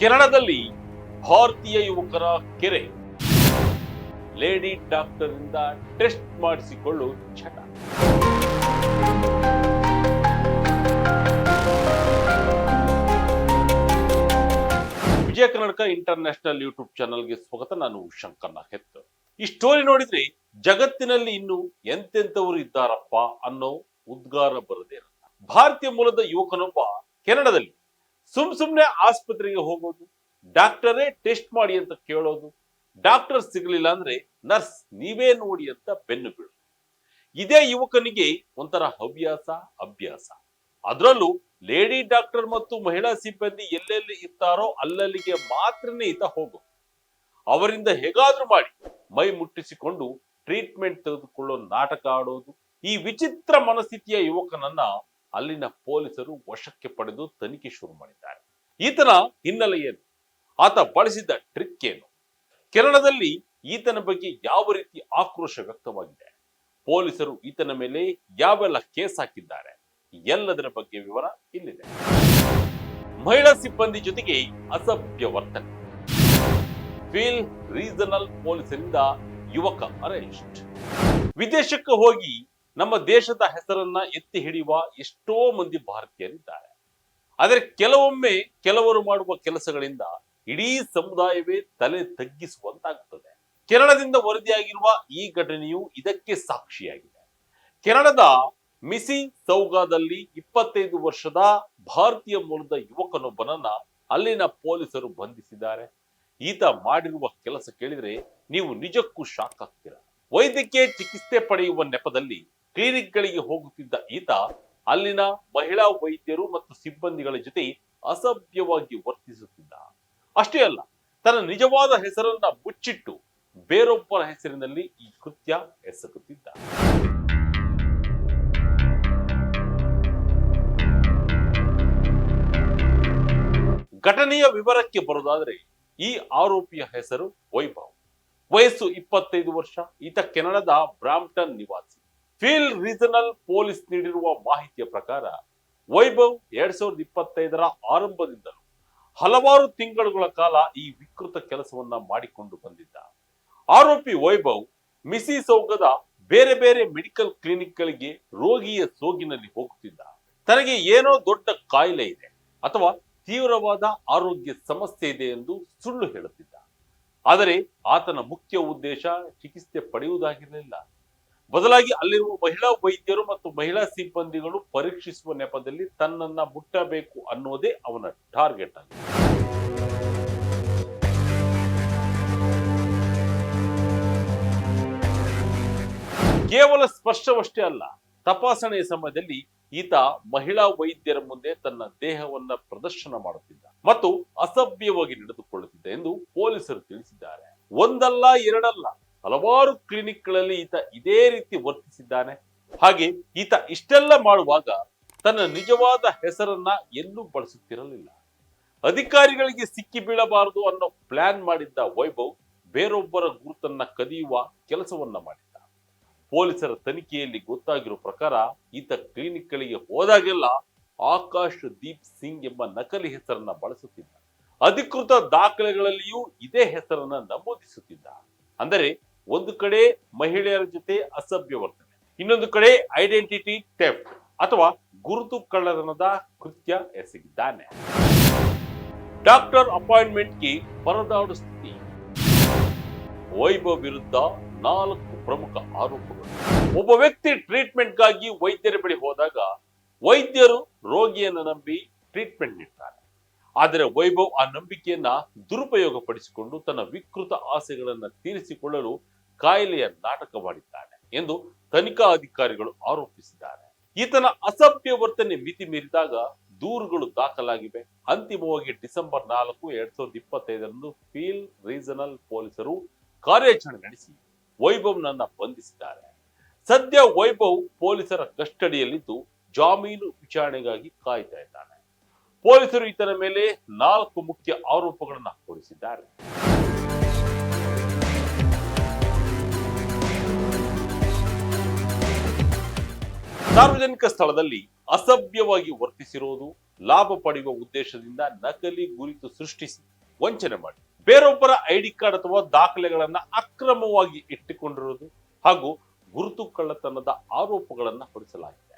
ಕೆನಡಾದಲ್ಲಿ ಭಾರತೀಯ ಯುವಕರ ಕೆರೆ. ಲೇಡಿ ಡಾಕ್ಟರ್ ಇಂದ ಟೆಸ್ಟ್ ಮಾಡಿಸಿಕೊಳ್ಳು ಚಟ ವಿಜಯ ಕರ್ನಾಟಕ ಇಂಟರ್ನ್ಯಾಷನಲ್ ಯೂಟ್ಯೂಬ್ ಚಾನಲ್ಗೆ ಸ್ವಾಗತ, ನಾನು ಶಂಕರ್ನ ಹೆತ್. ಈ ಸ್ಟೋರಿ ನೋಡಿದ್ರೆ ಜಗತ್ತಿನಲ್ಲಿ ಇನ್ನು ಎಂತೆಂಥವರು ಇದ್ದಾರಪ್ಪ ಅನ್ನೋ ಉದ್ಗಾರ ಬರದೇ ಇರಲ್ಲ. ಭಾರತೀಯ ಮೂಲದ ಯುವಕನೊಬ್ಬ ಕೆನಡಾದಲ್ಲಿ ಸುಮ್ ಸುಮ್ನೆ ಆಸ್ಪತ್ರೆಗೆ ಹೋಗೋದು, ಡಾಕ್ಟರೇ ಟೆಸ್ಟ್ ಮಾಡಿ ಅಂತ ಕೇಳೋದು, ಡಾಕ್ಟರ್ ಸಿಗಲಿಲ್ಲ ಅಂದ್ರೆ ನರ್ಸ್ ನೀವೇ ನೋಡಿ ಅಂತ ಬೆನ್ನು ಬೀಳು ಇದೇ ಯುವಕನಿಗೆ ಒಂಥರ ಹವ್ಯಾಸ, ಅಭ್ಯಾಸ. ಅದರಲ್ಲೂ ಲೇಡಿ ಡಾಕ್ಟರ್ ಮತ್ತು ಮಹಿಳಾ ಸಿಬ್ಬಂದಿ ಎಲ್ಲೆಲ್ಲಿ ಇರ್ತಾರೋ ಅಲ್ಲಲ್ಲಿಗೆ ಮಾತ್ರನೇ ಈತ ಹೋಗು ಅವರಿಂದ ಹೇಗಾದ್ರೂ ಮಾಡಿ ಮೈ ಮುಟ್ಟಿಸಿಕೊಂಡು ಟ್ರೀಟ್ಮೆಂಟ್ ತೆಗೆದುಕೊಳ್ಳೋ ನಾಟಕ ಆಡೋದು. ಈ ವಿಚಿತ್ರ ಮನಸ್ಥಿತಿಯ ಯುವಕನನ್ನ ಅಲ್ಲಿನ ಪೊಲೀಸರು ವಶಕ್ಕೆ ಪಡೆದು ತನಿಖೆ ಶುರು ಮಾಡಿದ್ದಾರೆ. ಈತನ ಹಿನ್ನೆಲೆ ಏನು ಆತ ಬಳಸಿದ್ದ ಟ್ರಿಕ್ ಏನು? ಕೆನಡಾದಲ್ಲಿ ಈತನ ಬಗ್ಗೆ ಯಾವ ರೀತಿ ಆಕ್ರೋಶ ವ್ಯಕ್ತವಾಗಿದೆ? ಪೊಲೀಸರು ಈತನ ಮೇಲೆ ಯಾವೆಲ್ಲ ಕೇಸ್ ಹಾಕಿದ್ದಾರೆ? ಎಲ್ಲದರ ಬಗ್ಗೆ ವಿವರ ಇಲ್ಲಿದೆ. ಮಹಿಳಾ ಸಿಬ್ಬಂದಿ ಜೊತೆಗೆ ಅಸಭ್ಯ ವರ್ತನೆ. ಫೀಲ್ ರೀಸನಲ್ ಪೊಲೀಸರಿಂದ ಯುವಕ ಅರೆಸ್ಟ್. ವಿದೇಶಕ್ಕೆ ಹೋಗಿ ನಮ್ಮ ದೇಶದ ಹೆಸರನ್ನ ಎತ್ತಿ ಹಿಡಿಯುವ ಎಷ್ಟೋ ಮಂದಿ ಭಾರತೀಯರಿದ್ದಾರೆ. ಆದರೆ ಕೆಲವೊಮ್ಮೆ ಕೆಲವರು ಮಾಡುವ ಕೆಲಸಗಳಿಂದ ಇಡೀ ಸಮುದಾಯವೇ ತಲೆ ತಗ್ಗಿಸುವಂತಾಗುತ್ತದೆ ಕೇರಳದಿಂದ ವರದಿಯಾಗಿರುವ ಈ ಘಟನೆಯು ಇದಕ್ಕೆ ಸಾಕ್ಷಿಯಾಗಿದೆ. ಕೆನಡಾದ ಮಿಸಿ ಸೌಗಾದಲ್ಲಿ ಇಪ್ಪತ್ತೈದು ವರ್ಷದ ಭಾರತೀಯ ಮೂಲದ ಯುವಕನೊಬ್ಬನನ್ನ ಅಲ್ಲಿನ ಪೊಲೀಸರು ಬಂಧಿಸಿದ್ದಾರೆ. ಈತ ಮಾಡಿರುವ ಕೆಲಸ ಕೇಳಿದ್ರೆ ನೀವು ನಿಜಕ್ಕೂ ಶಾಕ್ ಆಗ್ತೀರ? ವೈದ್ಯಕೀಯ ಚಿಕಿತ್ಸೆ ಪಡೆಯುವ ನೆಪದಲ್ಲಿ ಕ್ಲಿನಿಕ್ಗಳಿಗೆ ಹೋಗುತ್ತಿದ್ದ ಈತ, ಅಲ್ಲಿನ ಮಹಿಳಾ ವೈದ್ಯರು ಮತ್ತು ಸಿಬ್ಬಂದಿಗಳ ಜೊತೆ ಅಸಭ್ಯವಾಗಿ ವರ್ತಿಸುತ್ತಿದ್ದ. ಅಷ್ಟೇ ಅಲ್ಲ, ತನ್ನ ನಿಜವಾದ ಹೆಸರನ್ನ ಮುಚ್ಚಿಟ್ಟು ಬೇರೊಬ್ಬರ ಹೆಸರಿನಲ್ಲಿ ಈ ಕೃತ್ಯ ಎಸಗುತ್ತಿದ್ದ. ಘಟನೆಯ ವಿವರಕ್ಕೆ ಬರೋದಾದ್ರೆ ಈ ಆರೋಪಿಯ ಹೆಸರು ವೈಭವ್. ವಯಸ್ಸು ಇಪ್ಪತ್ತೈದು ವರ್ಷ, ಈತ ಕೆನಡಾದ ಬ್ರಾಂಪ್ಟನ್ ನಿವಾಸಿ. ಫೀಲ್ ರೀಜನಲ್ ಪೊಲೀಸ್ ನೀಡಿರುವ ಮಾಹಿತಿಯ ಪ್ರಕಾರ, ವೈಭವ್ ಎರಡ್ ಸಾವಿರದ ಇಪ್ಪತ್ತೈದರ ಆರಂಭದಿಂದಲೂ ಹಲವಾರು ತಿಂಗಳುಗಳ ಕಾಲ ಈ ವಿಕೃತ ಕೆಲಸವನ್ನ ಮಾಡಿಕೊಂಡು ಬಂದಿದ್ದ. ಆರೋಪಿ ವೈಭವ್ ಮಿಸಿ ಸೌಗದ ಬೇರೆ ಬೇರೆ ಮೆಡಿಕಲ್ ಕ್ಲಿನಿಕ್ಗಳಿಗೆ ರೋಗಿಯ ಸೋಗಿನಲ್ಲಿ ಹೋಗುತ್ತಿದ್ದ. ತನಗೆ ಏನೋ ದೊಡ್ಡ ಕಾಯಿಲೆ ಇದೆ ಅಥವಾ ತೀವ್ರವಾದ ಆರೋಗ್ಯ ಸಮಸ್ಯೆ ಇದೆ ಎಂದು ಸುಳ್ಳು ಹೇಳುತ್ತಿದ್ದ. ಆದರೆ ಆತನ ಮುಖ್ಯ ಉದ್ದೇಶ ಚಿಕಿತ್ಸೆ ಪಡೆಯುವುದಾಗಿರಲಿಲ್ಲ. ಬದಲಾಗಿ ಅಲ್ಲಿರುವ ಮಹಿಳಾ ವೈದ್ಯರು ಮತ್ತು ಮಹಿಳಾ ಸಿಬ್ಬಂದಿಗಳು ಪರೀಕ್ಷಿಸುವ ನೆಪದಲ್ಲಿ ತನ್ನನ್ನ ಮುಟ್ಟಬೇಕು ಅನ್ನೋದೇ ಅವನ ಟಾರ್ಗೆಟ್ ಆಗಿದೆ ಕೇವಲ ಸ್ಪರ್ಶವಷ್ಟೇ ಅಲ್ಲ, ತಪಾಸಣೆಯ ಸಮಯದಲ್ಲಿ ಈತ ಮಹಿಳಾ ವೈದ್ಯರ ಮುಂದೆ ತನ್ನ ದೇಹವನ್ನ ಪ್ರದರ್ಶನ ಮಾಡುತ್ತಿದ್ದ ಮತ್ತು ಅಸಭ್ಯವಾಗಿ ನಡೆದುಕೊಳ್ಳುತ್ತಿದ್ದ ಎಂದು ಪೊಲೀಸರು ತಿಳಿಸಿದ್ದಾರೆ. ಒಂದಲ್ಲ ಎರಡಲ್ಲ ಹಲವಾರು ಕ್ಲಿನಿಕ್ಗಳಲ್ಲಿ ಈತ ಇದೇ ರೀತಿ ವರ್ತಿಸಿದ್ದಾನೆ. ಹಾಗೆ ಈತ ಇಷ್ಟೆಲ್ಲ ಮಾಡುವಾಗ ತನ್ನ ನಿಜವಾದ ಹೆಸರನ್ನ ಎಲ್ಲೂ ಬಳಸುತ್ತಿರಲಿಲ್ಲ. ಅಧಿಕಾರಿಗಳಿಗೆ ಸಿಕ್ಕಿ ಬೀಳಬಾರದು ಅನ್ನೋ ಪ್ಲಾನ್ ಮಾಡಿದ್ದ ವೈಭವ್ ಬೇರೊಬ್ಬರ ಗುರುತನ್ನ ಕದಿಯುವ ಕೆಲಸವನ್ನ ಮಾಡಿದ್ದ. ಪೊಲೀಸರ ತನಿಖೆಯಲ್ಲಿ ಗೊತ್ತಾಗಿರೋ ಪ್ರಕಾರ ಈತ ಕ್ಲಿನಿಕ್ಗಳಿಗೆ ಹೋದಾಗೆಲ್ಲ ಆಕಾಶ್ ದೀಪ್ ಸಿಂಗ್ ಎಂಬ ನಕಲಿ ಹೆಸರನ್ನ ಬಳಸುತ್ತಿದ್ದ. ಅಧಿಕೃತ ದಾಖಲೆಗಳಲ್ಲಿಯೂ ಇದೇ ಹೆಸರನ್ನ ನಮೂದಿಸುತ್ತಿದ್ದ. ಅಂದರೆ ಒಂದು ಕಡೆ ಮಹಿಳೆಯರ ಜೊತೆ ಅಸಭ್ಯ ವರ್ತನೆ, ಇನ್ನೊಂದು ಕಡೆ ಐಡೆಂಟಿಟಿ ಟೆಪ್ ಅಥವಾ ಗುರುತು ಕಳ್ಳತನದ ಕೃತ್ಯ ಎಸಗಿದ್ದಾನೆ. ಡಾಕ್ಟರ್ ಅಪಾಯಿಂಟ್ಮೆಂಟ್ಗೆ ಪರದಾಡು ಸ್ಥಿತಿ. ವೈಭವ್ ವಿರುದ್ಧ ನಾಲ್ಕು ಪ್ರಮುಖ ಆರೋಪಗಳು. ಒಬ್ಬ ವ್ಯಕ್ತಿ ಟ್ರೀಟ್ಮೆಂಟ್ಗಾಗಿ ವೈದ್ಯರ ಬಳಿ ಹೋದಾಗ ವೈದ್ಯರು ರೋಗಿಯನ್ನು ನಂಬಿ ಟ್ರೀಟ್ಮೆಂಟ್ ನೀಡ್ತಾರೆ. ಆದರೆ ವೈಭವ್ ಆ ನಂಬಿಕೆಯನ್ನ ದುರುಪಯೋಗಪಡಿಸಿಕೊಂಡು ತನ್ನ ವಿಕೃತ ಆಸೆಗಳನ್ನ ತೀರಿಸಿಕೊಳ್ಳಲು ಕಾಯಿಲೆಯ ನಾಟಕ ಮಾಡಿದ್ದಾನೆ ಎಂದು ತನಿಖಾ ಅಧಿಕಾರಿಗಳು ಆರೋಪಿಸಿದ್ದಾರೆ. ಈತನ ಅಸಭ್ಯ ವರ್ತನೆ ಮಿತಿ ಮೀರಿದಾಗ ದೂರುಗಳು ದಾಖಲಾಗಿವೆ. ಅಂತಿಮವಾಗಿ ಡಿಸೆಂಬರ್ ನಾಲ್ಕು, ಎರಡ್ ಸಾವಿರದ ಇಪ್ಪತ್ತೈದರಂದು ಫೀಲ್ ರೀಜನಲ್ ಪೊಲೀಸರು ಕಾರ್ಯಾಚರಣೆ ನಡೆಸಿ ವೈಭವ್ನನ್ನ ಬಂಧಿಸಿದ್ದಾರೆ. ಸದ್ಯ ವೈಭವ್ ಪೊಲೀಸರ ಕಸ್ಟಡಿಯಲ್ಲಿದ್ದು ಜಾಮೀನು ವಿಚಾರಣೆಗಾಗಿ ಕಾಯ್ತಾ ಇದ್ದಾನೆ. ಪೊಲೀಸರು ಈತನ ಮೇಲೆ ನಾಲ್ಕು ಮುಖ್ಯ ಆರೋಪಗಳನ್ನು ಹೊರಿಸಿದ್ದಾರೆ. ಸಾರ್ವಜನಿಕ ಸ್ಥಳದಲ್ಲಿ ಅಸಭ್ಯವಾಗಿ ವರ್ತಿಸಿರೋದು ಲಾಭ ಪಡೆಯುವ ಉದ್ದೇಶದಿಂದ ನಕಲಿ ಗುರುತು ಸೃಷ್ಟಿಸಿ ವಂಚನೆ ಮಾಡಿ. ಬೇರೊಬ್ಬರ ಐಡಿ ಕಾರ್ಡ್ ಅಥವಾ ದಾಖಲೆಗಳನ್ನ ಅಕ್ರಮವಾಗಿ ಇಟ್ಟುಕೊಂಡಿರುವುದು ಹಾಗೂ ಗುರುತು ಕಳ್ಳತನದ ಆರೋಪಗಳನ್ನ ಹೊರಿಸಲಾಗಿದೆ.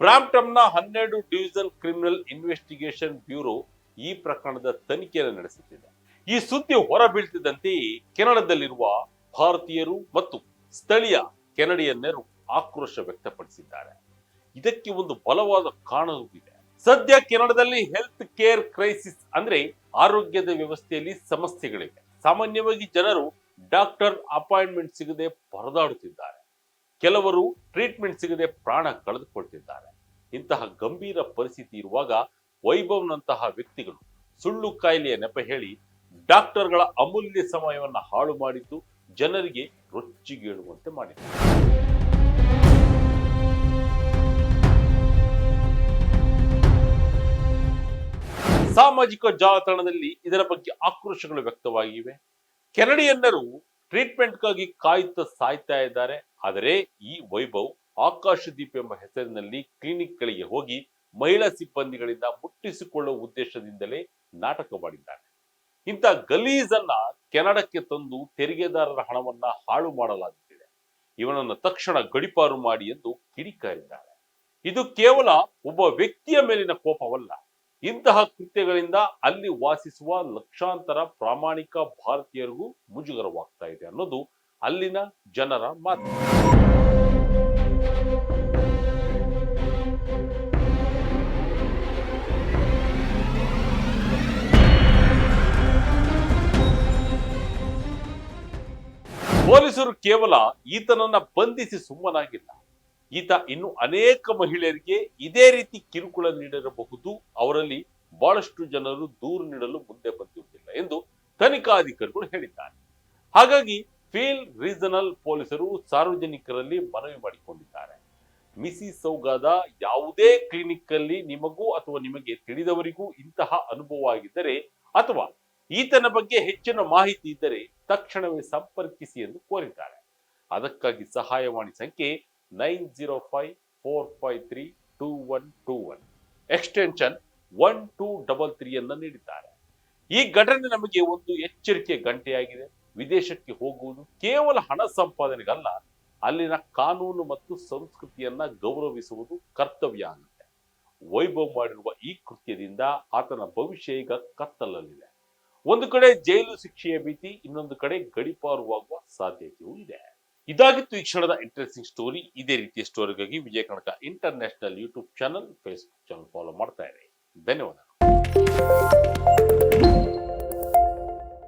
ಬ್ರಾಂಪ್ಟಮ್ನ ಹನ್ನೆರಡು ಡಿವಿಷನ್ ಕ್ರಿಮಿನಲ್ ಇನ್ವೆಸ್ಟಿಗೇಷನ್ ಬ್ಯೂರೋ ಈ ಪ್ರಕರಣದ ತನಿಖೆಯನ್ನು ನಡೆಸುತ್ತಿದೆ. ಈ ಸುದ್ದಿ ಹೊರಬೀಳ್ತಿದ್ದಂತೆಯೇ ಕೆನಡಾದಲ್ಲಿರುವ ಭಾರತೀಯರು ಮತ್ತು ಸ್ಥಳೀಯ ಕೆನಡಿಯನ್ನರು ಆಕ್ರೋಶ ವ್ಯಕ್ತಪಡಿಸಿದ್ದಾರೆ. ಇದಕ್ಕೆ ಒಂದು ಬಲವಾದ ಕಾರಣವೂ ಇದೆ ಸದ್ಯ ಕೆನಡಾದಲ್ಲಿ ಹೆಲ್ತ್ ಕೇರ್ ಕ್ರೈಸಿಸ್ ಅಂದ್ರೆ ಆರೋಗ್ಯದ ವ್ಯವಸ್ಥೆಯಲ್ಲಿ ಸಮಸ್ಯೆಗಳಿವೆ. ಸಾಮಾನ್ಯವಾಗಿ ಜನರು ಡಾಕ್ಟರ್ ಅಪಾಯಿಂಟ್ಮೆಂಟ್ ಸಿಗದೆ ಪರದಾಡುತ್ತಿದ್ದಾರೆ. ಕೆಲವರು ಟ್ರೀಟ್ಮೆಂಟ್ ಸಿಗದೆ ಪ್ರಾಣ ಕಳೆದುಕೊಳ್ತಿದ್ದಾರೆ. ಇಂತಹ ಗಂಭೀರ ಪರಿಸ್ಥಿತಿ ಇರುವಾಗ ವೈಭವ್ನಂತಹ ವ್ಯಕ್ತಿಗಳು ಸುಳ್ಳು ಕಾಯಿಲೆಯ ನೆಪ ಹೇಳಿ ಡಾಕ್ಟರ್ಗಳ ಅಮೂಲ್ಯ ಸಮಯವನ್ನು ಹಾಳು ಮಾಡಿದ್ದು ಜನರಿಗೆ ರೊಚ್ಚಿಗೇಳುವಂತೆ ಮಾಡಿದೆ ಸಾಮಾಜಿಕ ಜಾಲತಾಣದಲ್ಲಿ ಇದರ ಬಗ್ಗೆ ಆಕ್ರೋಶಗಳು ವ್ಯಕ್ತವಾಗಿವೆ. ಕೆನಡಿಯನ್ನರು ಟ್ರೀಟ್ಮೆಂಟ್ಗಾಗಿ ಕಾಯುತ್ತಾ ಸಾಯ್ತಾ ಇದ್ದಾರೆ. ಆದರೆ ಈ ವೈಭವ್ ಆಕಾಶದೀಪ್ ಎಂಬ ಹೆಸರಿನಲ್ಲಿ ಕ್ಲಿನಿಕ್ಗಳಿಗೆ ಹೋಗಿ ಮಹಿಳಾ ಸಿಬ್ಬಂದಿಗಳಿಂದ ಮುಟ್ಟಿಸಿಕೊಳ್ಳುವ ಉದ್ದೇಶದಿಂದಲೇ ನಾಟಕವಾಡಿದ್ದಾರೆ. ಇಂಥ ಗಲೀಜನ್ನ ಕೆನಡಕ್ಕೆ ತಂದು ತೆರಿಗೆದಾರರ ಹಣವನ್ನ ಹಾಳು ಮಾಡಲಾಗುತ್ತಿದೆ. ಇವನನ್ನು ತಕ್ಷಣ ಗಡಿಪಾರು ಮಾಡಿ ಎಂದು ಕಿಡಿಕಾರಿದ್ದಾರೆ. ಇದು ಕೇವಲ ಒಬ್ಬ ವ್ಯಕ್ತಿಯ ಮೇಲಿನ ಕೋಪವಲ್ಲ. ಇಂತಹ ಕೃತ್ಯಗಳಿಂದ ಅಲ್ಲಿ ವಾಸಿಸುವ ಲಕ್ಷಾಂತರ ಪ್ರಾಮಾಣಿಕ ಭಾರತೀಯರಿಗೂ ಮುಜುಗರವಾಗ್ತಾ ಇದೆ ಅನ್ನೋದು ಅಲ್ಲಿನ ಜನರ ಮಾತು. ಪೊಲೀಸರು ಕೇವಲ ಈತನನ್ನ ಬಂಧಿಸಿ ಸುಮ್ಮನಾಗಿಲ್ಲ. ಈತ ಇನ್ನು ಅನೇಕ ಮಹಿಳೆಯರಿಗೆ ಇದೇ ರೀತಿ ಕಿರುಕುಳ ನೀಡಿರಬಹುದು. ಅವರಲ್ಲಿ ಬಹಳಷ್ಟು ಜನರು ದೂರು ನೀಡಲು ಮುಂದೆ ಬಂದಿರುವುದಿಲ್ಲ ಎಂದು ತನಿಖಾಧಿಕಾರಿಗಳು ಹೇಳಿದ್ದಾರೆ. ಹಾಗಾಗಿ ಫೀಲ್ ರೀಜನಲ್ ಪೊಲೀಸರು ಸಾರ್ವಜನಿಕರಲ್ಲಿ ಮನವಿ ಮಾಡಿಕೊಂಡಿದ್ದಾರೆ. ಮಿಸಿ ಸೌಗಾದ ಯಾವುದೇ ಕ್ಲಿನಿಕ್ ಅಲ್ಲಿ ನಿಮಗೂ ಅಥವಾ ನಿಮಗೆ ತಿಳಿದವರಿಗೂ ಇಂತಹ ಅನುಭವ ಆಗಿದ್ದರೆ ಅಥವಾ ಈತನ ಬಗ್ಗೆ ಹೆಚ್ಚಿನ ಮಾಹಿತಿ ಇದ್ದರೆ ತಕ್ಷಣವೇ ಸಂಪರ್ಕಿಸಿ ಎಂದು ಕೋರಿದ್ದಾರೆ. ಅದಕ್ಕಾಗಿ ಸಹಾಯವಾಣಿ ಸಂಖ್ಯೆ nine zero five four five three two one two one. Extension one two double ತ್ರೀಯನ್ನು ನೀಡಿದ್ದಾರೆ. ಈ ಘಟನೆ ನಮಗೆ ಒಂದು ಎಚ್ಚರಿಕೆ ಗಂಟೆಯಾಗಿದೆ. ವಿದೇಶಕ್ಕೆ ಹೋಗುವುದು ಕೇವಲ ಹಣ ಸಂಪಾದನೆಗಲ್ಲ, ಅಲ್ಲಿನ ಕಾನೂನು ಮತ್ತು ಸಂಸ್ಕೃತಿಯನ್ನ ಗೌರವಿಸುವುದು ಕರ್ತವ್ಯ ಆಗುತ್ತೆ. ವೈಭವ್ ಮಾಡಿರುವ ಈ ಕೃತ್ಯದಿಂದ ಆತನ ಭವಿಷ್ಯ ಈಗ ಕತ್ತಲಲ್ಲಿದೆ. ಒಂದು ಕಡೆ ಜೈಲು ಶಿಕ್ಷೆಯ ಭೀತಿ, ಇನ್ನೊಂದು ಕಡೆ ಗಡಿಪಾರುವಾಗುವ ಸಾಧ್ಯತೆಯೂ ಇದೆ. ಇದಾಗಿತ್ತು ಈ ಕ್ಷಣದ ಇಂಟ್ರೆಸ್ಟಿಂಗ್ ಸ್ಟೋರಿ ಇದೇ ರೀತಿಯ ಸ್ಟೋರಿಗಾಗಿ Vijaya Kanaka international YouTube channel Facebook channel follow ಮಾಡ್ತಾ ಇದೆ ಧನ್ಯವಾದಗಳು.